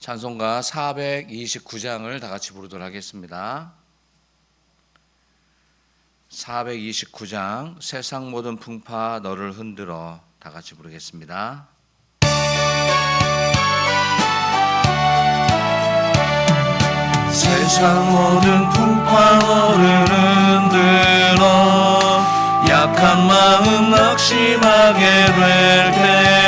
찬송가 429장을 다 같이 부르도록 하겠습니다. 429장 세상 모든 풍파 너를 흔들어 다 같이 부르겠습니다. 세상 모든 풍파 너를 흔들어 약한 마음 낙심하게 될 때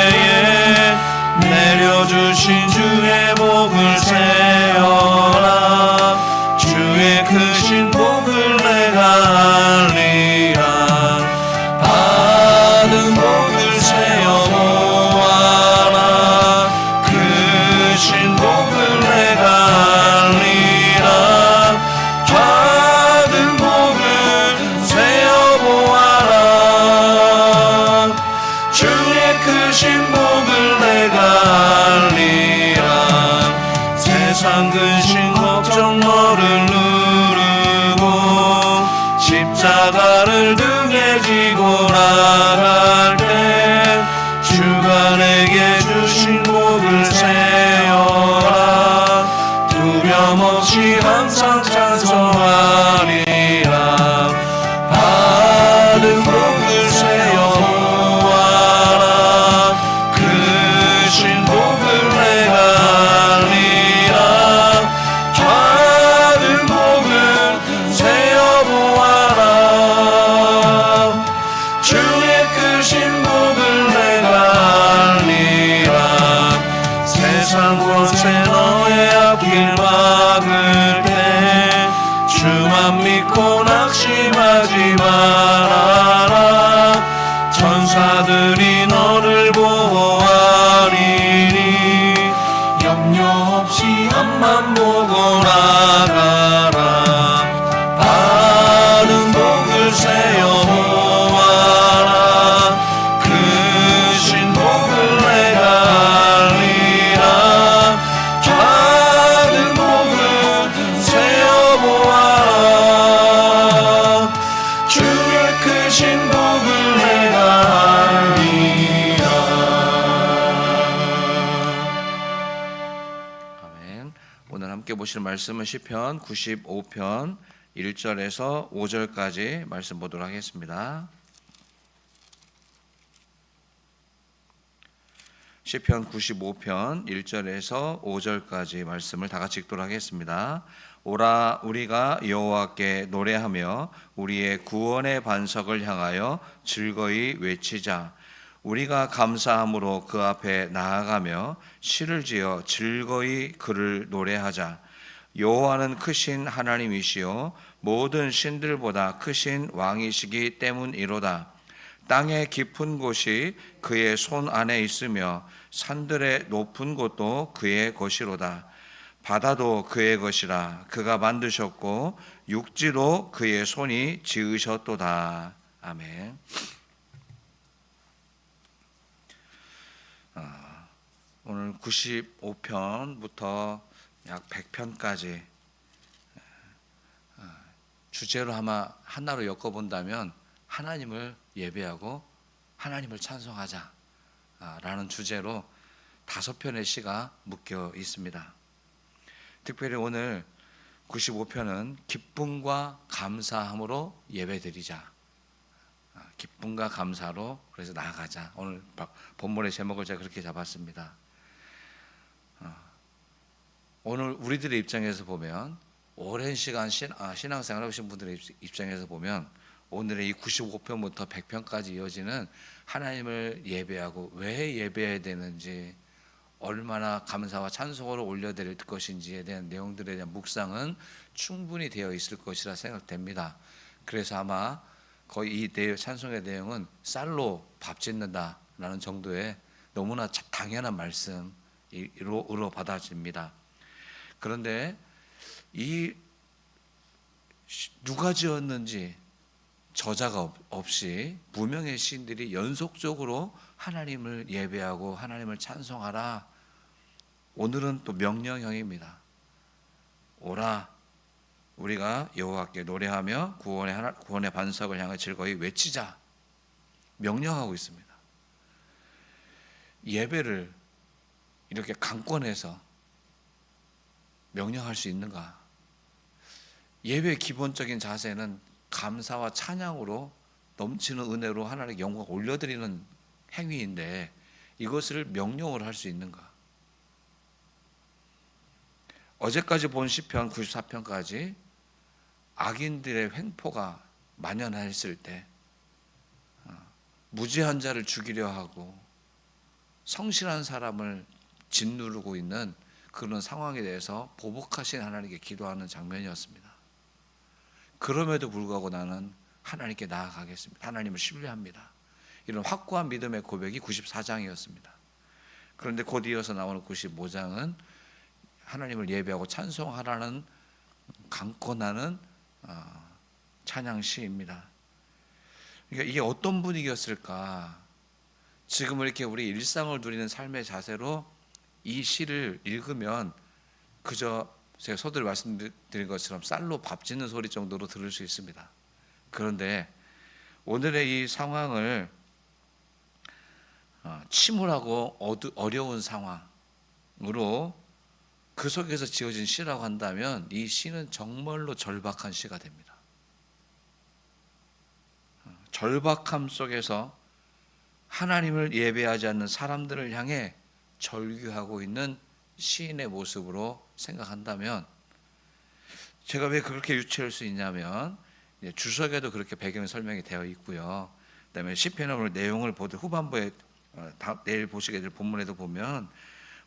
말씀은 시편 95편 1절에서 5절까지 말씀 보도록 하겠습니다. 시편 95편 1절에서 5절까지 말씀을 다 같이 읽도록 하겠습니다. 오라 우리가 여호와께 노래하며 우리의 구원의 반석을 향하여 즐거이 외치자. 우리가 감사함으로 그 앞에 나아가며 시를 지어 즐거이 그를 노래하자. 여호와는 크신 하나님이시요 모든 신들보다 크신 왕이시기 때문이로다. 땅의 깊은 곳이 그의 손 안에 있으며 산들의 높은 곳도 그의 것이로다. 바다도 그의 것이라 그가 만드셨고 육지도 그의 손이 지으셨도다. 아멘. 아, 오늘 95편부터 약 100편까지 아, 주제로 아마 하나로 엮어본다면 하나님을 예배하고 하나님을 찬송하자라는 주제로 다섯 편의 시가 묶여 있습니다. 특별히 오늘 95편은 기쁨과 감사함으로 예배드리자. 아, 기쁨과 감사로 그래서 나아가자. 오늘 본문의 제목을 제가 그렇게 잡았습니다. 어, 오늘 우리들의 입장에서 보면 오랜 시간 신, 아, 신앙생활 하신 분들의 입- 입장에서 보면 오늘의 이 95편부터 100편까지 이어지는 하나님을 예배하고 왜 예배해야 되는지 얼마나 감사와 찬송으로 올려드릴 것인지에 대한 내용들에 대한 묵상은 충분히 되어 있을 것이라 생각됩니다. 그래서 아마 거의 이 내- 찬송의 내용은 쌀로 밥 짓는다라는 정도의 너무나 자- 당연한 말씀으로 으로 받아집니다. 그런데 이 시- 누가 지었는지 저자가 없- 없이 무명의 시인들이 연속적으로 하나님을 예배하고 하나님을 찬송하라. 오늘은 또 명령형입니다. 오라 우리가 여호와께 노래하며 구원의 하나, 구원의 반석을 향해 즐거이 외치자. 명령하고 있습니다. 예배를 이렇게 강권해서 명령할 수 있는가? 예배의 기본적인 자세는 감사와 찬양으로 넘치는 은혜로 하나님께 영광 올려드리는 행위인데 이것을 명령을 할수 있는가? 어제까지 본 시편 94편까지 악인들의 횡포가 만연했을 때 어, 무지한 자를 죽이려 하고 성실한 사람을 짓누르고 있는 그런 상황에 대해서 보복하신 하나님께 기도하는 장면이었습니다. 그럼에도 불구하고 나는 하나님께 나아가겠습니다. 하나님을 신뢰합니다. 이런 확고한 믿음의 고백이 94장이었습니다. 그런데 곧 이어서 나오는 95장은 하나님을 예배하고 찬송하라는 강권하는 어, 찬양 시입니다. 그러니까 이게 어떤 분위기였을까? 지금 이렇게 우리 일상을 누리는 삶의 자세로 이 시를 읽으면 그저 제가 서두에 말씀드린 것처럼 쌀로 밥 짓는 소리 정도로 들을 수 있습니다. 그런데 오늘의 이 상황을 어, 침울하고 어두, 어려운 상황으로 그 속에서 지어진 시라고 한다면 이 시는 정말로 절박한 시가 됩니다. 어, 절박함 속에서 하나님을 예배하지 않는 사람들을 향해 절규하고 있는 시인의 모습으로 생각한다면 제가 왜 그렇게 유추할 수 있냐면 주석에도 그렇게 배경 설명이 되어 있고요. 그다음에 시편의 오늘 내용을 보듯 후반부에 어, 다, 내일 보시게 될 본문에도 보면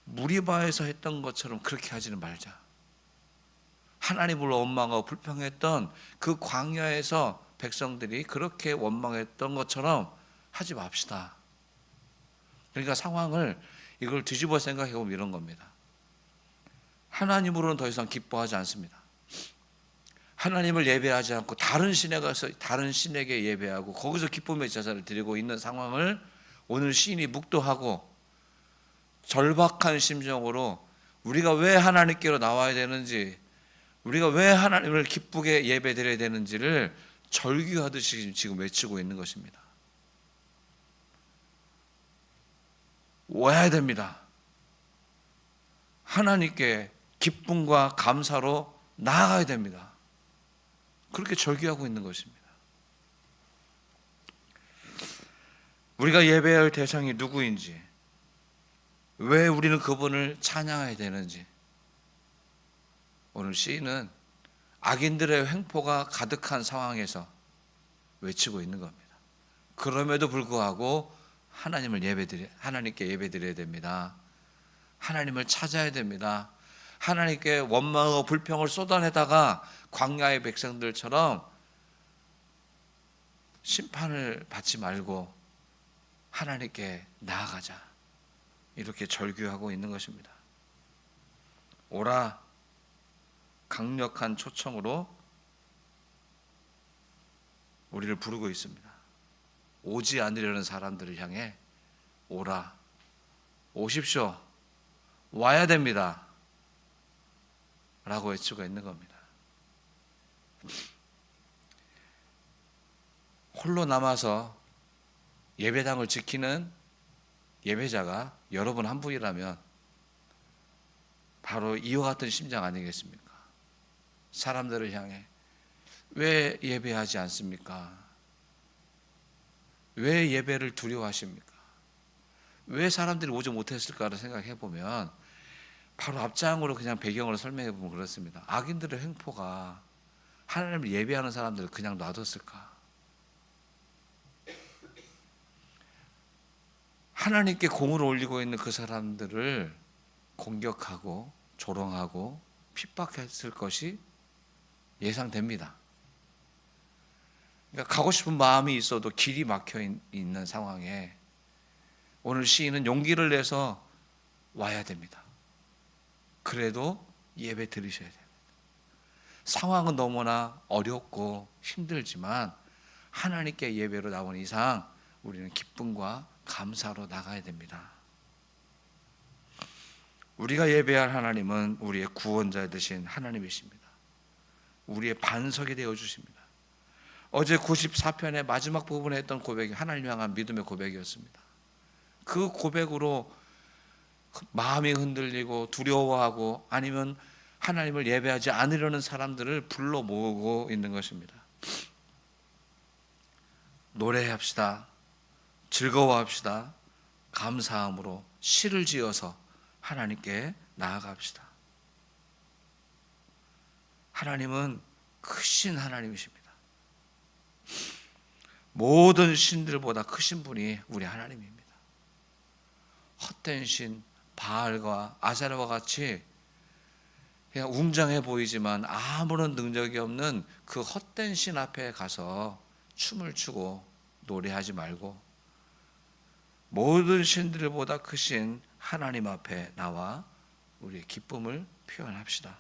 무리바에서 했던 것처럼 그렇게 하지는 말자. 하나님을 원망하고 불평했던 그 광야에서 백성들이 그렇게 원망했던 것처럼 하지 맙시다. 그러니까 상황을 이걸 뒤집어 생각해 보면 이런 겁니다. 하나님으로는 더 이상 기뻐하지 않습니다. 하나님을 예배하지 않고 다른 신에 가서 다른 신에게 예배하고 거기서 기쁨의 제사를 드리고 있는 상황을 오늘 시인이 묵도하고 절박한 심정으로 우리가 왜 하나님께로 나와야 되는지 우리가 왜 하나님을 기쁘게 예배드려야 되는지를 절규하듯이 지금 외치고 있는 것입니다. 와야 됩니다. 하나님께 기쁨과 감사로 나아가야 됩니다. 그렇게 절규하고 있는 것입니다. 우리가 예배할 대상이 누구인지, 왜 우리는 그분을 찬양해야 되는지, 오늘 시인은 악인들의 횡포가 가득한 상황에서 외치고 있는 겁니다. 그럼에도 불구하고 하나님을 예배드려 하나님께 예배드려야 됩니다. 하나님을 찾아야 됩니다. 하나님께 원망하고 불평을 쏟아내다가 광야의 백성들처럼 심판을 받지 말고 하나님께 나아가자. 이렇게 절규하고 있는 것입니다. 오라 강력한 초청으로 우리를 부르고 있습니다. 오지 않으려는 사람들을 향해 오라 오십시오 와야 됩니다 라고 외치고 있는 겁니다 홀로 남아서 예배당을 지키는 예배자가 여러분 한 분이라면 바로 이와 같은 심장 아니겠습니까? 사람들을 향해 왜 예배하지 않습니까? 왜 예배를 두려워하십니까? 왜 사람들이 오지 못했을까를 생각해 보면 바로 앞장으로 그냥 배경으로 설명해 보면 그렇습니다. 악인들의 횡포가 하나님을 예배하는 사람들을 그냥 놔뒀을까? 하나님께 공을 올리고 있는 그 사람들을 공격하고 조롱하고 핍박했을 것이 예상됩니다. 그러니까 가고 싶은 마음이 있어도 길이 막혀 있- 있는 상황에 오늘 시인은 용기를 내서 와야 됩니다. 그래도 예배 드리셔야 됩니다. 상황은 너무나 어렵고 힘들지만 하나님께 예배로 나온 이상 우리는 기쁨과 감사로 나가야 됩니다. 우리가 예배할 하나님은 우리의 구원자 되신 하나님이십니다. 우리의 반석이 되어 주십니다. 어제 94편의 마지막 부분에 했던 고백이 하나님 향한 믿음의 고백이었습니다. 그 고백으로 마음이 흔들리고 두려워하고 아니면 하나님을 예배하지 않으려는 사람들을 불러 모으고 있는 것입니다. 노래합시다. 즐거워합시다. 감사함으로 시를 지어서 하나님께 나아갑시다. 하나님은 크신 하나님이십니다. 모든 신들보다 크신 분이 우리 하나님입니다. 헛된 신 바알과 아세라와 같이 그냥 웅장해 보이지만 아무런 능력이 없는 그 헛된 신 앞에 가서 춤을 추고 노래하지 말고 모든 신들보다 크신 하나님 앞에 나와 우리의 기쁨을 표현합시다.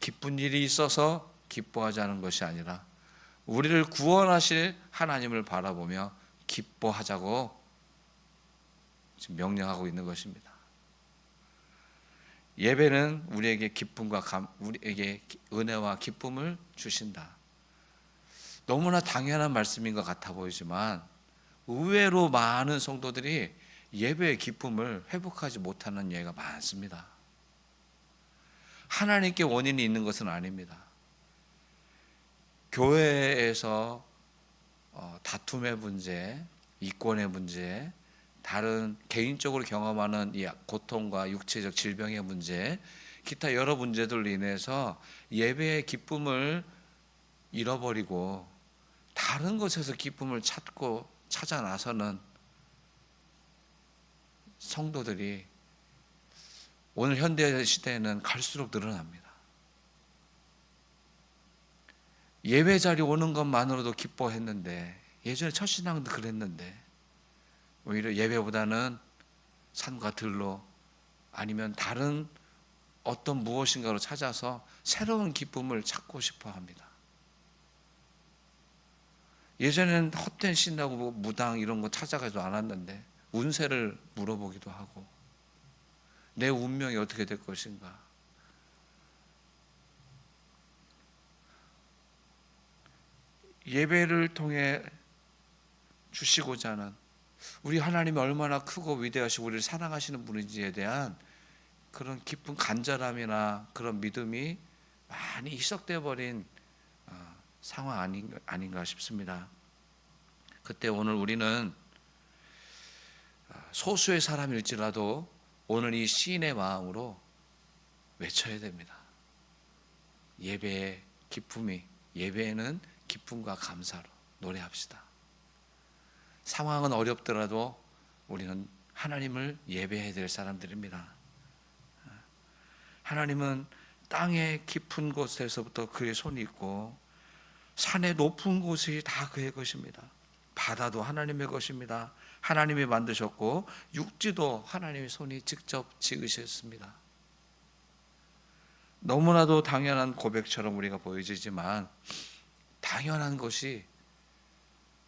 기쁜 일이 있어서 기뻐하지 않은 것이 아니라 우리를 구원하실 하나님을 바라보며 기뻐하자고 명령하고 있는 것입니다. 예배는 우리에게 기쁨과 감, 우리에게 은혜와 기쁨을 주신다. 너무나 당연한 말씀인 것 같아 보이지만 의외로 많은 성도들이 예배의 기쁨을 회복하지 못하는 예가 많습니다. 하나님께 원인이 있는 것은 아닙니다. 교회에서 어, 다툼의 문제, 이권의 문제, 다른 개인적으로 경험하는 이 고통과 육체적 질병의 문제, 기타 여러 문제들로 인해서 예배의 기쁨을 잃어버리고 다른 곳에서 기쁨을 찾고 찾아 나서는 성도들이 오늘 현대 시대에는 갈수록 늘어납니다. 예배 자리 오는 것만으로도 기뻐했는데 예전에 첫 신앙도 그랬는데 오히려 예배보다는 산과 들로 아니면 다른 어떤 무엇인가로 찾아서 새로운 기쁨을 찾고 싶어 합니다. 예전에는 헛된 신나고 뭐 무당 이런 거 찾아가지도 않았는데 운세를 물어보기도 하고 내 운명이 어떻게 될 것인가 예배를 통해 주시고자 하는 우리 하나님이 얼마나 크고 위대하시고 우리를 사랑하시는 분인지에 대한 그런 깊은 간절함이나 그런 믿음이 많이 희석되어 버린 어, 상황 아닌가, 아닌가 싶습니다. 그때 오늘 우리는 어, 소수의 사람일지라도 오늘 이 시인의 마음으로 외쳐야 됩니다. 예배의 기쁨이 예배에는 기쁨과 감사로 노래합시다. 상황은 어렵더라도 우리는 하나님을 예배해야 될 사람들입니다. 하나님은 땅의 깊은 곳에서부터 그의 손이 있고 산의 높은 곳이 다 그의 것입니다. 바다도 하나님의 것입니다. 하나님이 만드셨고 육지도 하나님의 손이 직접 지으셨습니다. 너무나도 당연한 고백처럼 우리가 보여지지만 당연한 것이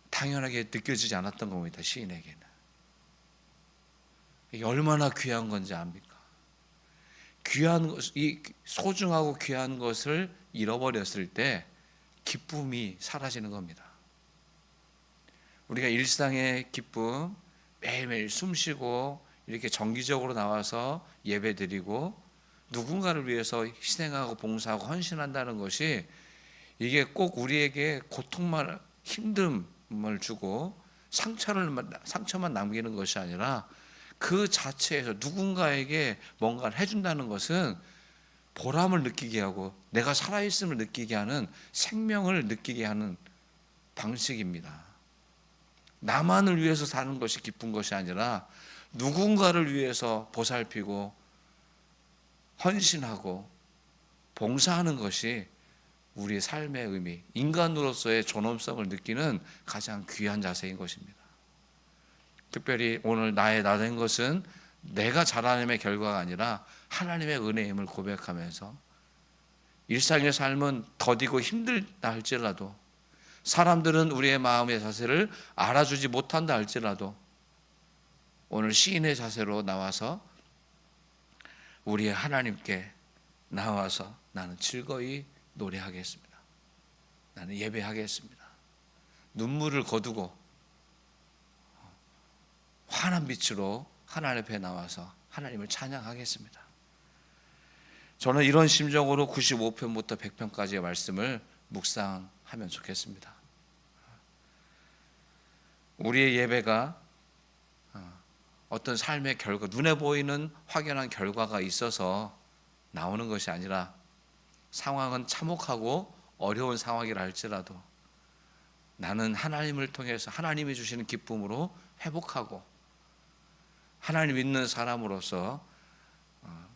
당연하게 느껴지지 않았던 겁니다. 시인에게는. 이게 얼마나 귀한 건지 압니까? 귀한 것, 이 소중하고 귀한 것을 잃어버렸을 때 기쁨이 사라지는 겁니다. 우리가 일상의 기쁨 매일매일 숨쉬고 이렇게 정기적으로 나와서 예배드리고 누군가를 위해서 희생하고 봉사하고 헌신한다는 것이 이게 꼭 우리에게 고통만 힘듦을 주고 상처를 상처만 남기는 것이 아니라 그 자체에서 누군가에게 뭔가를 해준다는 것은 보람을 느끼게 하고 내가 살아있음을 느끼게 하는 생명을 느끼게 하는 방식입니다. 나만을 위해서 사는 것이 기쁜 것이 아니라 누군가를 위해서 보살피고 헌신하고 봉사하는 것이 우리의 삶의 의미, 인간으로서의 존엄성을 느끼는 가장 귀한 자세인 것입니다. 특별히 오늘 나의 나된 것은 내가 잘하는 결과가 아니라 하나님의 은혜임을 고백하면서 일상의 삶은 더디고 힘들다 할지라도 사람들은 우리의 마음의 자세를 알아주지 못한다 할지라도 오늘 시인의 자세로 나와서 우리의 하나님께 나와서 나는 즐거이 노래하겠습니다. 나는 예배하겠습니다. 눈물을 거두고 환한 빛으로 하나님 앞에 나와서 하나님을 찬양하겠습니다. 저는 이런 심정으로 95편부터 100편까지의 말씀을 묵상하면 좋겠습니다. 우리의 예배가 어, 어떤 삶의 결과, 눈에 보이는 확연한 결과가 있어서 나오는 것이 아니라 상황은 참혹하고 어려운 상황이라 할지라도 나는 하나님을 통해서 하나님이 주시는 기쁨으로 회복하고 하나님 믿는 사람으로서 어,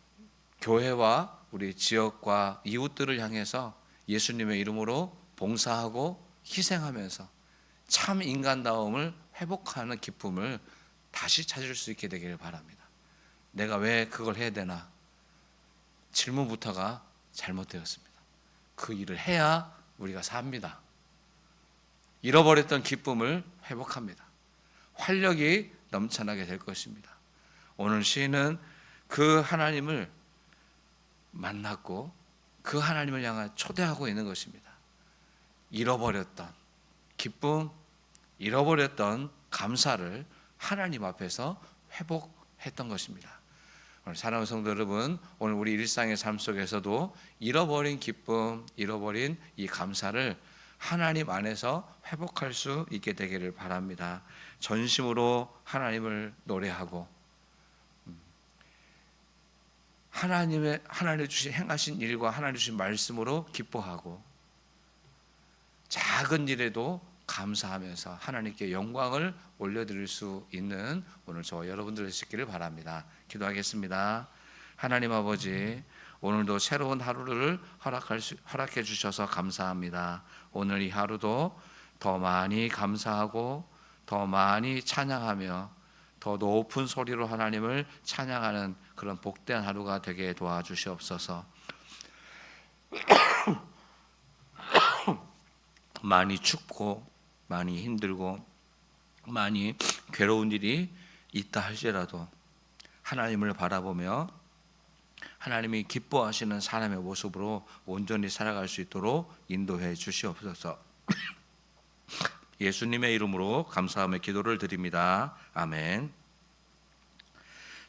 교회와 우리 지역과 이웃들을 향해서 예수님의 이름으로 봉사하고 희생하면서 참 인간다움을 회복하는 기쁨을 다시 찾을 수 있게 되기를 바랍니다. 내가 왜 그걸 해야 되나? 질문부터가 잘못되었습니다. 그 일을 해야 우리가 삽니다. 잃어버렸던 기쁨을 회복합니다. 활력이 넘쳐나게 될 것입니다. 오늘 시인은 그 하나님을 만났고 그 하나님을 향해 초대하고 있는 것입니다. 잃어버렸던 기쁨, 잃어버렸던 감사를 하나님 앞에서 회복했던 것입니다. 사랑하는 성도 여러분, 오늘 우리 일상의 삶 속에서도 잃어버린 기쁨, 잃어버린 이 감사를 하나님 안에서 회복할 수 있게 되기를 바랍니다. 전심으로 하나님을 노래하고 음, 하나님의 하나님 주신 행하신 일과 하나님 주신 말씀으로 기뻐하고 작은 일에도 감사하면서 하나님께 영광을 올려드릴 수 있는 오늘 저 여러분들 되시기를 바랍니다. 기도하겠습니다. 하나님 아버지, 오늘도 새로운 하루를 허락할 수, 허락해 주셔서 감사합니다. 오늘 이 하루도 더 많이 감사하고 더 많이 찬양하며 더 높은 소리로 하나님을 찬양하는 그런 복된 하루가 되게 도와주시옵소서. 많이 춥고 많이 힘들고 많이 괴로운 일이 있다 할지라도 하나님을 바라보며 하나님이 기뻐하시는 사람의 모습으로 온전히 살아갈 수 있도록 인도해 주시옵소서. 예수님의 이름으로 감사하며 기도를 드립니다. 아멘.